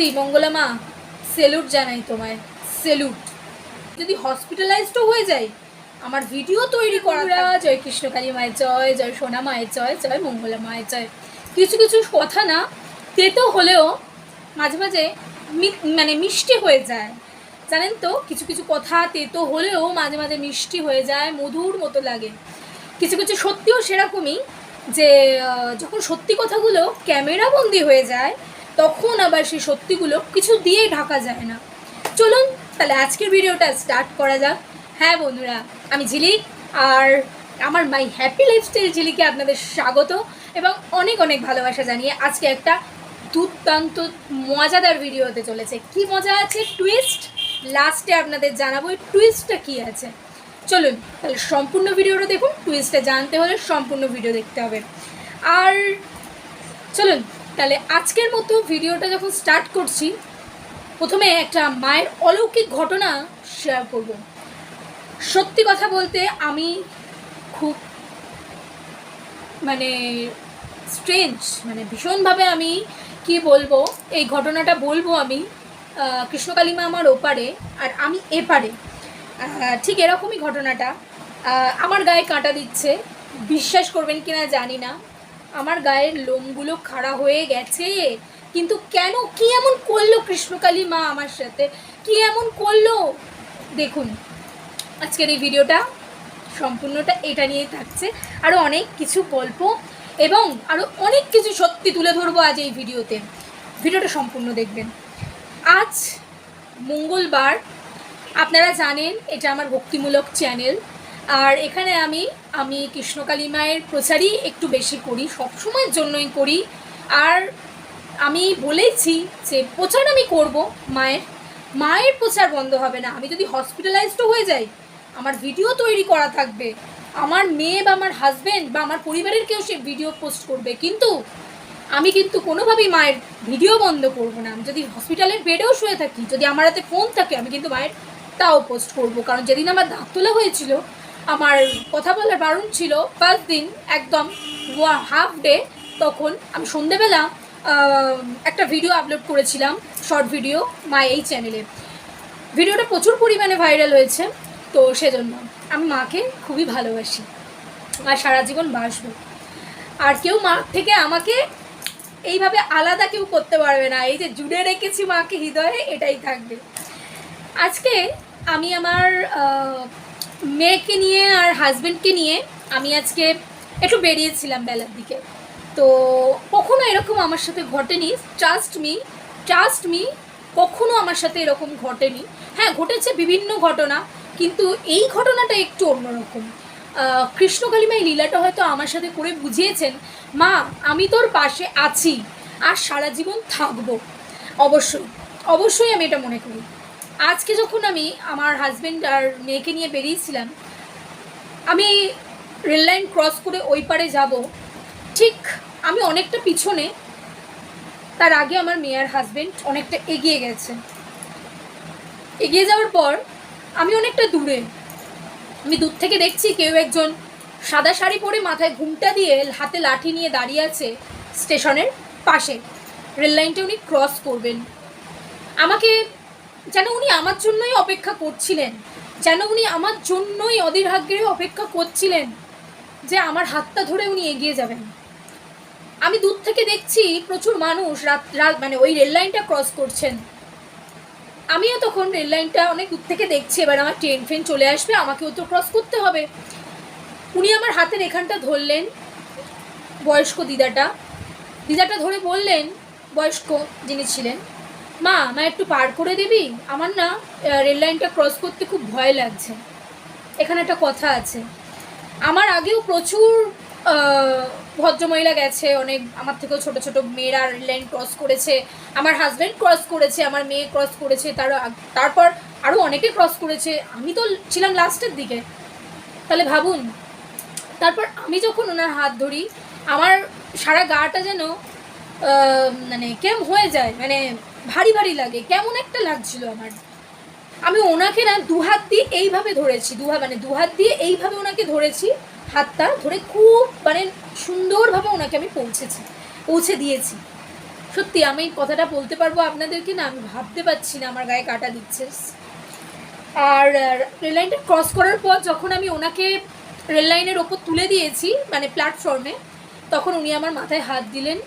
সত্যি মঙ্গলা মা সেলুট জানাই তোমায় সেলুট যদি হসপিটালাইজডও হয়ে যাই আমার ভিডিও তৈরি করা জয় কৃষ্ণকালী মায়ের জয় জয় সোনা মায়ের জয় জয় মঙ্গলা মায়ের জয়। কিছু কিছু কথা না তেতো হলেও মাঝে মাঝে মানে মিষ্টি হয়ে যায়। জানেন তো কিছু কিছু কথা তেতো হলেও মাঝে মাঝে মিষ্টি হয়ে যায় মধুর মতো লাগে। কিছু কিছু সত্যিও সেরকমই যে যখন সত্যি কথাগুলো ক্যামেরা বন্দি হয়ে যায় তখন আবার সেই সত্যিগুলো কিছু দিয়েই ঢাকা যায় না। চলুন, তাহলে আজকের ভিডিওটা স্টার্ট করা যাক। হ্যাঁ বন্ধুরা, আমি ঝিলিক, আর আমার মাই হ্যাপি লাইফস্টাইল ঝিলিকে আপনাদের স্বাগত এবং অনেক অনেক ভালোবাসা জানিয়ে আজকে একটা দুর্দান্ত, মজাদার ভিডিও হতে চলেছে। কি মজা আছে? টুইস্ট লাস্টে আপনাদের জানাব এই টুইস্টটা কী আছে। চলুন, তাহলে সম্পূর্ণ ভিডিওটা দেখুন। টুইস্টটা জানতে হলে সম্পূর্ণ ভিডিও দেখতে হবে। আর চলুন তাহলে আজকের মতো ভিডিওটা যখন স্টার্ট করছি, প্রথমে একটা মায়ের অলৌকিক ঘটনা শেয়ার করব। সত্যি কথা বলতে আমি খুব মানে স্ট্রেঞ্জ মানে ভীষণভাবে আমি কি বলব, এই ঘটনাটা বলব আমি কৃষ্ণকালীমা আমার ওপারে আর আমি এপারে। ঠিক এরকমই ঘটনাটা আমার গায়ে কাঁটা দিচ্ছে, বিশ্বাস করবেন কিনা জানি না। আমার গায়ের লোমগুলো খাড়া হয়ে গেছে। কিন্তু কেন? কি এমন করল কৃষ্ণকালী মা আমার সাথে? কি এমন করল? দেখুন, আজকের এই ভিডিওটা সম্পূর্ণটা এটা নিয়েই থাকছে। আরও অনেক কিছু গল্প এবং আরও অনেক কিছু সত্যি তুলে ধরবো আজ এই ভিডিওতে। ভিডিওটা সম্পূর্ণ দেখবেন। আজ মঙ্গলবার, আপনারা জানেন, এটা আমার ভক্তিমূলক চ্যানেল। আর এখানে আমি আমি কৃষ্ণকালী মায়ের প্রচারই একটু বেশি করি, সবসময়ের জন্যই করি। আর আমি বলেছি যে প্রচার আমি করব মায়ের। মায়ের প্রচার বন্ধ হবে না। আমি যদি হসপিটালাইজডও হয়ে যাই, আমার ভিডিও তৈরি করা থাকবে। আমার মেয়ে বা আমার হাজবেন্ড বা আমার পরিবারের কেউ সে ভিডিও পোস্ট করবে। কিন্তু আমি কিন্তু কোনোভাবেই মায়ের ভিডিও বন্ধ করব না। আমি যদি হসপিটালের বেডেও শুয়ে থাকি, যদি আমার হাতে ফোন থাকে, আমি কিন্তু মায়ের তাও পোস্ট করব। কারণ যেদিন আমার দাঁত তোলা হয়েছিল আমার কথা বলার বারণ ছিল ফার্স্ট দিন একদম হাফ ডে তখন আমি সন্ধেবেলা একটা ভিডিও আপলোড করেছিলাম শর্ট ভিডিও মা এই চ্যানেলে ভিডিওটা প্রচুর পরিমাণে ভাইরাল হয়েছে, তো সেজন্য আমি মাকে খুবই ভালোবাসি আর সারা জীবন বাসবো। আর কেউ মা থেকে আমাকে এইভাবে আলাদা কেউ করতে পারবে না, এই যে জুড়ে রেখেছি মাকে হৃদয়ে এটাই থাকবে। আজকে আমি আমার মেয়েকে নিয়ে আর হাজব্যান্ডকে নিয়ে আমি আজকে একটু বেরিয়েছিলাম বেলার দিকে। তো কখনো এরকম আমার সাথে ঘটেনি। ট্রাস্ট মি ট্রাস্ট মি কখনো আমার সাথে এরকম ঘটেনি। হ্যাঁ ঘটেছে বিভিন্ন ঘটনা কিন্তু এই ঘটনাটা একটু অন্যরকম। আহ, কৃষ্ণকালীমাই লীলাটা হয়তো আমার সাথে করে বুঝিয়েছেন। মা আমি তোর পাশে আছি আর সারা জীবন থাকব। অবশ্যই অবশ্যই আমি এটা মনে করি। আজকে যখন আমি আমার হাজব্যান্ড আর মেয়েকে নিয়ে বেরিয়েছিলাম, আমি রেল লাইন ক্রস করে ওই পারে যাব। ঠিক আমি অনেকটা পিছনে, তার আগে আমার মেয়ের হাজব্যান্ড অনেকটা এগিয়ে গেছে। এগিয়ে যাওয়ার পর আমি অনেকটা দূরে। আমি দূর থেকে দেখছি কেউ একজন সাদা শাড়ি পরে মাথায় ঘুমটা দিয়ে হাতে লাঠি নিয়ে দাঁড়িয়ে আছে স্টেশনের পাশে। রেল লাইনটা উনি ক্রস করবেন। আমাকে যেন উনি আমার জন্যই অপেক্ষা করছিলেন, যেন উনি আমার জন্যই অধীর আগ্রহে অপেক্ষা করছিলেন যে আমার হাতটা ধরে উনি এগিয়ে যাবেন। আমি দূর থেকে দেখছি প্রচুর মানুষ রাত রাত মানে ওই রেল লাইনটা ক্রস করছেন। আমিও তখন রেল লাইনটা অনেক দূর থেকে দেখছি, এবার আমার ট্রেন ফ্রেন চলে আসবে, আমাকেও তো ক্রস করতে হবে। উনি আমার হাতের এখানটা ধরলেন, বয়স্ক দিদাটা। দিদাটা ধরে বললেন, বয়স্ক যিনি ছিলেন মা আমায় একটু পার করে দিবি? আমার না রেল লাইনটা ক্রস করতে খুব ভয় লাগছে। এখানে একটা কথা আছে। আমার আগেও প্রচুর ভদ্রমহিলা গেছে, অনেক আমার থেকেও ছোট ছোট মেয়েরা রেল লাইন ক্রস করেছে। আমার হাজব্যান্ড ক্রস করেছে, আমার মেয়ে ক্রস করেছে, তার তারপর আরও অনেকে ক্রস করেছে। আমি তো ছিলাম লাস্টের দিকে। তাহলে ভাবুন, তারপর আমি যখন ওনার হাত ধরি, আমার সারা গাটা যেন মানে কেমন হয়ে যায়। মানে ভারী ভারী লাগে, কেমন একটা লাগছিল আমার। আমি ওনাকে না দু হাত দিয়ে এইভাবে ধরেছি, দু হাত মানে দু হাত দিয়ে এইভাবে ওনাকে ধরেছি, হাতটা ধরে খুব মানে সুন্দরভাবে ওনাকে আমি পৌঁছেছি, পৌঁছে দিয়েছি। সত্যি আমি কথাটা বলতে পারব আপনাদেরকে না, আমি ভাবতে পারছি না, আমার গায়ে কাটা দিচ্ছে। আর রেল লাইনটা ক্রস করার পর যখন আমি ওনাকে রেল লাইনের ওপর তুলে দিয়েছি মানে প্ল্যাটফর্মে, তখন উনি আমার মাথায় হাত দিলেন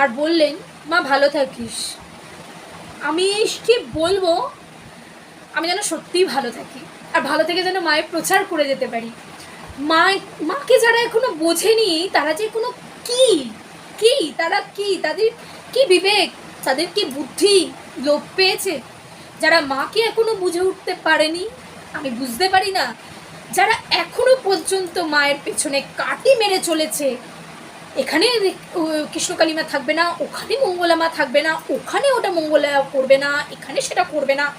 আর বললেন, মা, ভালো থাকিস। আমি কি বলব? আমি যেন সত্যিই ভালো থাকি আর ভালো থেকে যেন মায়ের প্রচার করে যেতে পারি। মা মাকে যারা এখনও বোঝেনি, তারা যে কোনো কি? কি? তারা কি? তাদের কি বিবেক? তাদের কি বুদ্ধি? লোভ পেয়েছে? যারা মাকে এখনও বুঝে উঠতে পারেনি, আমি বুঝতে পারি না। যারা এখনও পর্যন্ত মায়ের পেছনে কাটি মেরে চলেছে এখানে ও, কৃষ্ণ কালিমা থাকবে না ওখানে মঙ্গলামা থাকবে না ওখানে ওটা মঙ্গলা করবে না এখানে সেটা করবে না।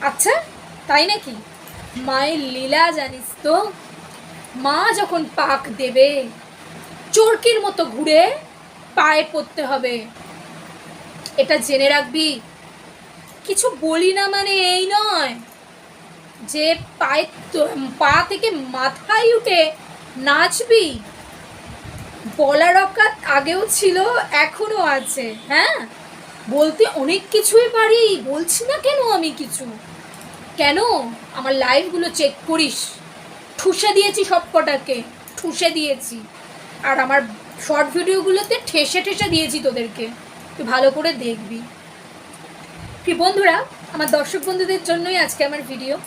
আচ্ছা তাই নাকি? মায়ের লীলা জানিস তো মা যখন পাক দেবে চরকির মতো ঘুরে পায়ে পড়তে হবে। এটা জেনে রাখবি কিছু বলি না মানে এই নয় যে পায়ে পা থেকে মাথায় উঠে নাচবি। বলার অকাত আগেও ছিল এখনও আছে হ্যাঁ? বলতে অনেক কিছুই পারি, বলছি না কেন আমি কিছু? কেন? আমার লাইভগুলো চেক করিস। ঠুসে দিয়েছি সব কটাকে ঠুসে দিয়েছি। আর আমার শর্ট ভিডিওগুলোতে ঠেসে ঠেসে দিয়েছি তোদেরকে। তুই ভালো করে দেখবি। কি বন্ধুরা, আমার দর্শক বন্ধুদের জন্যই আজকে আমার ভিডিও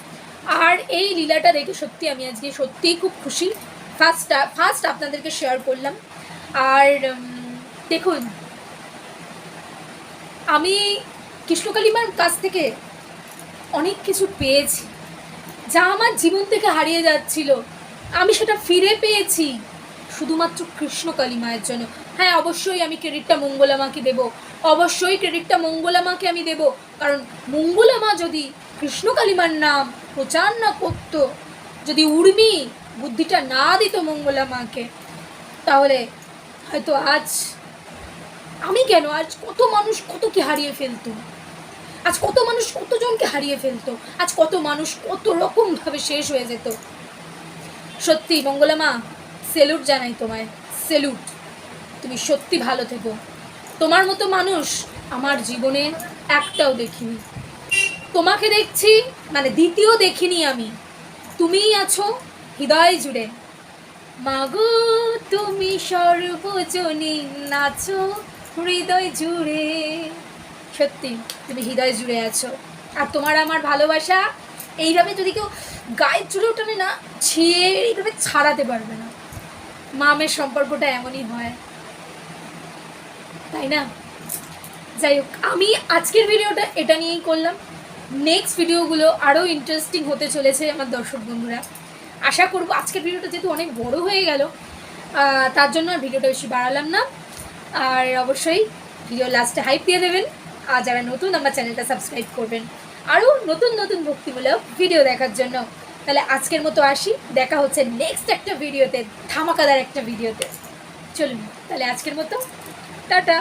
আর এই লীলাটা দেখে সত্যি আমি আজকে সত্যিই খুব খুশি। ফার্স্ট ফার্স্ট আপনাদেরকে শেয়ার করলাম। আর দেখুন, আমি কৃষ্ণকালিমার কাছ থেকে অনেক কিছু পেয়েছি, যা আমার জীবন থেকে হারিয়ে যাচ্ছিল। আমি সেটা ফিরে পেয়েছি শুধুমাত্র কৃষ্ণ কালিমায়ের জন্য। হ্যাঁ অবশ্যই আমি ক্রেডিটটা মঙ্গলামাকে দেব। অবশ্যই ক্রেডিটটা মঙ্গলামাকে আমি দেব। কারণ মঙ্গলামা যদি কৃষ্ণ কালিমার নাম প্রচার না করতো, যদি উর্মি বুদ্ধিটা না দিত মঙ্গলামাকে, তাহলে হয়তো আজ আমি কেন? আজ কত মানুষ কত কি হারিয়ে ফেলতো? আজ কত মানুষ কতজনকে হারিয়ে ফেলতো? আজ কত মানুষ কত রকমভাবে শেষ হয়ে যেত? সত্যি, মঙ্গলা মা সেলুট জানাই তোমায়। সেলুট তুমি সত্যি ভালো থেকো। তোমার মতো মানুষ আমার জীবনে একটাও দেখিনি। তোমাকে দেখছি মানে দ্বিতীয় দেখিনি আমি। তুমিই আছো হৃদয় জুড়ে। মাগো, তুমি সর্বজনী নাচো হৃদয় জুড়ে। সত্যি, তুমি হৃদয় জুড়ে আছো। আর তোমার আমার ভালোবাসা, এইভাবে যদি কেউ গায়ের জুড়ে ওঠানে না ছিঁড়ে এইভাবে ছাড়াতে পারবে না। মামের সম্পর্কটা এমনই হয়। তাই না? যাই হোক, আমি আজকের ভিডিওটা এটা নিয়েই করলাম। নেক্সট ভিডিওগুলো আরও ইন্টারেস্টিং হতে চলেছে আমার দর্শক বন্ধুরা। আশা করব আজকের ভিডিওটা যেহেতু অনেক বড় হয়ে গেল তার জন্য আর ভিডিওটা বেশি বাড়ালাম না। আর অবশ্যই ভিডিও লাস্টে হাইপ দিয়ে দেবেন। আর যারা নতুন, আমার চ্যানেলটা সাবস্ক্রাইব করবেন। আরও নতুন নতুন ভক্তিমূলক ভিডিও দেখার জন্য। তাহলে আজকের মতো আসি। দেখা হচ্ছে নেক্সট একটা ভিডিওতে ধামাকাদার একটা ভিডিওতে চলুন, তাহলে আজকের মতো। টাটা।